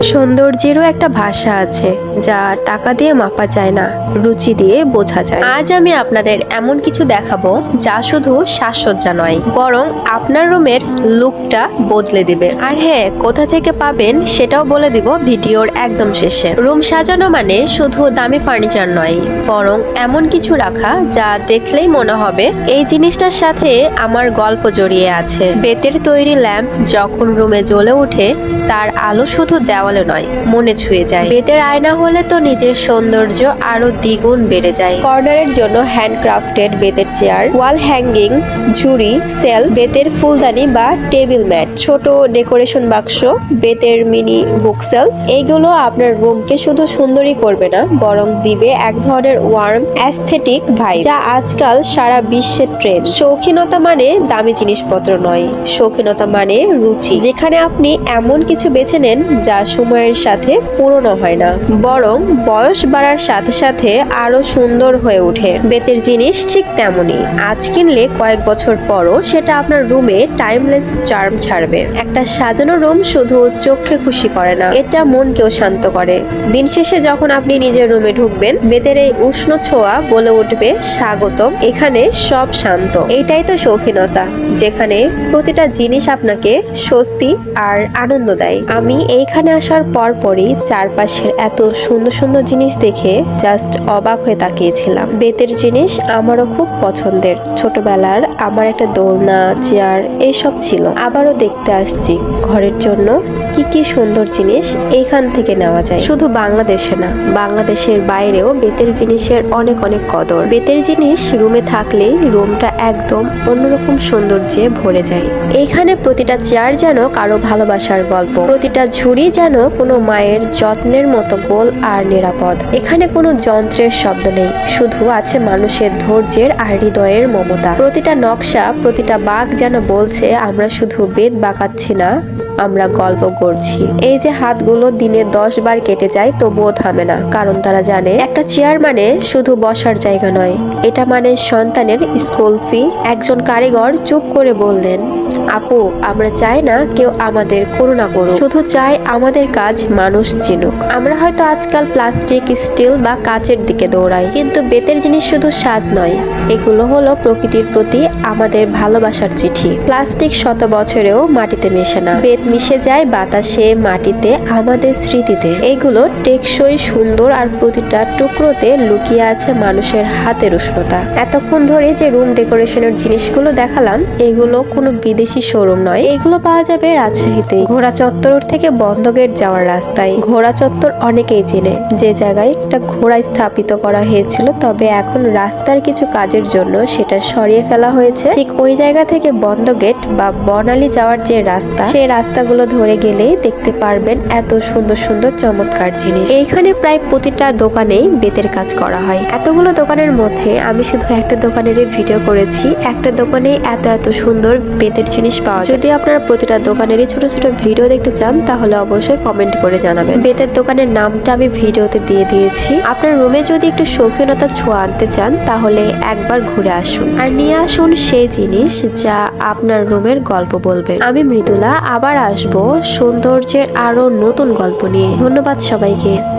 সৌন্দর্যেরও একটা ভাষা আছে, যা টাকা দিয়ে মাপা যায় না, রুচি দিয়ে বোঝা যায়। আজ আমি আপনাদের এমন কিছু দেখাবো, যা শুধু সাজসজ্জা নয়, বরং আপনার রুমের লুকটা বদলে দিবে। আর হ্যাঁ কোথা থেকে পাবেন সেটাও বলে দিব ভিডিওর একদম শেষে। রুম সাজানো মানে শুধু দামি ফার্নিচার নয়, বরং এমন কিছু রাখা যা দেখলেই মনে হবে এই জিনিসটার সাথে আমার গল্প জড়িয়ে আছে। বেতের তৈরি ল্যাম্প যখন রুমে জ্বলে ওঠে, তার আলো শুধু দেওয়ালে নয়, মনে ছুঁয়ে যায়। বেতের আয়না হলে তো নিজের সৌন্দর্য আরও দ্বিগুণ বেড়ে যায়। কর্নারের জন্য হ্যান্ডক্রাফটেড বেতের চেয়ার, ওয়াল হ্যাঙ্গিং, ঝুড়ি, সেল, বেতের ফুলদানি বা টেবিল ম্যাট, ছোট ডেকোরেশন বাক্স, বেতের মিনি বুক সেল এইগুলো আপনার রুমকে শুধু সুন্দরই করবে না, বরং দিবে এক ধরনের ওয়ার্ম, অ্যাস্থেটিক ভাই যা আজকাল সারা বিশ্বের ট্রেন্ড। শৌখিনতা মানে দামি জিনিসপত্র নয়, শৌখিনতা মানে রুচি, যেখানে আপনি এমন কিছু বেছে নেন যা সময়ের সাথে পুরনো হয় না, বরং বয়স বাড়ার সাথে সাথে আরও সুন্দর হয়ে ওঠে। বেতের জিনিস ঠিক তেমনই। আজ কিনলে কয়েক বছর পরও সেটা আপনার রুমে টাইমলেস চার্ম ছাড়বে। একটা সাজানো রুম শুধু চোখে খুশি করে না, এটা মনকেও শান্ত করে। দিন শেষে যখন আপনি নিজের রুমে ঢুকবেন, বেতের এই উষ্ণ ছোঁয়া বলে উঠবে স্বাগতম। এখানে সব শান্ত। এটাই তো শৌখিনতা, যেখানে প্রতিটা জিনিস আপনাকে স্বস্তি আর আনন্দ দেয়। আমি এইখানে আসার পর পরই চারপাশের এত সুন্দর সুন্দর জিনিস দেখে জাস্ট অবাক হয়ে তাকিয়েছিলাম। বেতের জিনিস আমারও খুব পছন্দের। ছোটবেলার আমার একটা দোলনা, চেয়ার এইসব ছিল। আবারও দেখতে আসছি ঘরের জন্য কি কি সুন্দর জিনিস এইখান থেকে নেওয়া যায়। শুধু বাংলাদেশে না, বাংলাদেশের বাইরেও বেতের জিনিসের অনেক অনেক কদর। বেতের জিনিস রুমে থাকলেই রুমটা একদম অন্যরকম সৌন্দর্যে ভরে যায়। এইখানে প্রতিটা চেয়ার যেন কারও ভালোবাসার গল্প, প্রতিটা ঝুড়ি যেন কোনো মায়ের যত্নের মতো গোল আর নিরাপদ। এখানে কোনো যন্ত্রের শব্দ নেই। শুধু আছে মানুষের ধৈর্যের আর হৃদয়ের মমতা। প্রতিটা নকশা, প্রতিটা বাঘ যেন বলছে, আমরা শুধু বেদ বাঁকাচ্ছি না, আমরা গল্প করছি। এই যে হাতগুলো দিনে দশ বার কেটে যায়, তবুও থামে না। কারণ তারা জানে, একটা চেয়ার মানে শুধু বসার জায়গা নয়। এটা মানে সন্তানের স্কুল ফি একজন কারিগর চুপ করে বললেন আপু, আমরা চাই না কেউ আমাদের করুণা করুক। শুধু চাই আমাদের কাজ মানুষ চিনুক। আমরা হয়তো আজকাল প্লাস্টিক, স্টিল বা কাচের দিকে দৌড়াই, কিন্তু বেতের জিনিস শুধু সাজ নয়, এগুলো হলো প্রকৃতির প্রতি আমাদের ভালোবাসার চিঠি। প্লাস্টিক শত বছরেও মাটিতে মেশে না। বেত মিশে যায় বাতাসে, মাটিতে, আমাদের স্মৃতিতে। এগুলো টেকসই, সুন্দর আর প্রতিটা টুকরোতে লুকিয়ে আছে মানুষের হাতের উষ্ণতা। এতক্ষণ ধরে যে রুম ডেকোরেশনের জিনিসগুলো দেখালাম, এগুলো কোনো বিদেশি শোরুম নয়। এগুলো পাওয়া যাবে রাজশাহীতে। ঘোড়া চত্বর থেকে বন্ধগেট যাওয়ার রাস্তায়। ঘোড়া চত্বর অনেকেই চেনে। যে জায়গায় একটা ঘোড়া স্থাপিত করা হয়েছিল, তবে এখন রাস্তার কিছু কাজের জন্য সেটা সরিয়ে ফেলা হয়েছে। ঠিক ওই জায়গা থেকে বন্ধ গেট বা বনালী যাওয়ার যে রাস্তা, সেই রাস্তাগুলো ধরে গেলেই দেখতে পারবেন এত সুন্দর সুন্দর চমৎকার জিনিস। এইখানে প্রায় প্রতিটা দোকানেই বেতের কাজ করা হয়। এতগুলো দোকানের মধ্যে আমি শুধু একটা দোকানেরই ভিডিও করেছি। একটা দোকানে এত এত সুন্দর বেতের জিনিস পাওয়া যদি আপনারা প্রতিটা দোকানেরই ছোট ছোট ভিডিও দেখতে চান, তাহলে অবশ্যই কমেন্ট করে জানাবেন। বেতের দোকানের নামটা আমি ভিডিওতে দিয়ে দিয়েছি। আপনার রুমে যদি একটু শৌখিনতা ছোঁয়া আনতে চান, তাহলে একবার ঘুরে আসুন। আর নিয়ে আসুন সেই জিনিস যা আপনার রুমের গল্প বলবে। আমি মৃদুলা, আবার আসব সৌন্দর্যের আরও নতুন গল্প নিয়ে। ধন্যবাদ সবাইকে।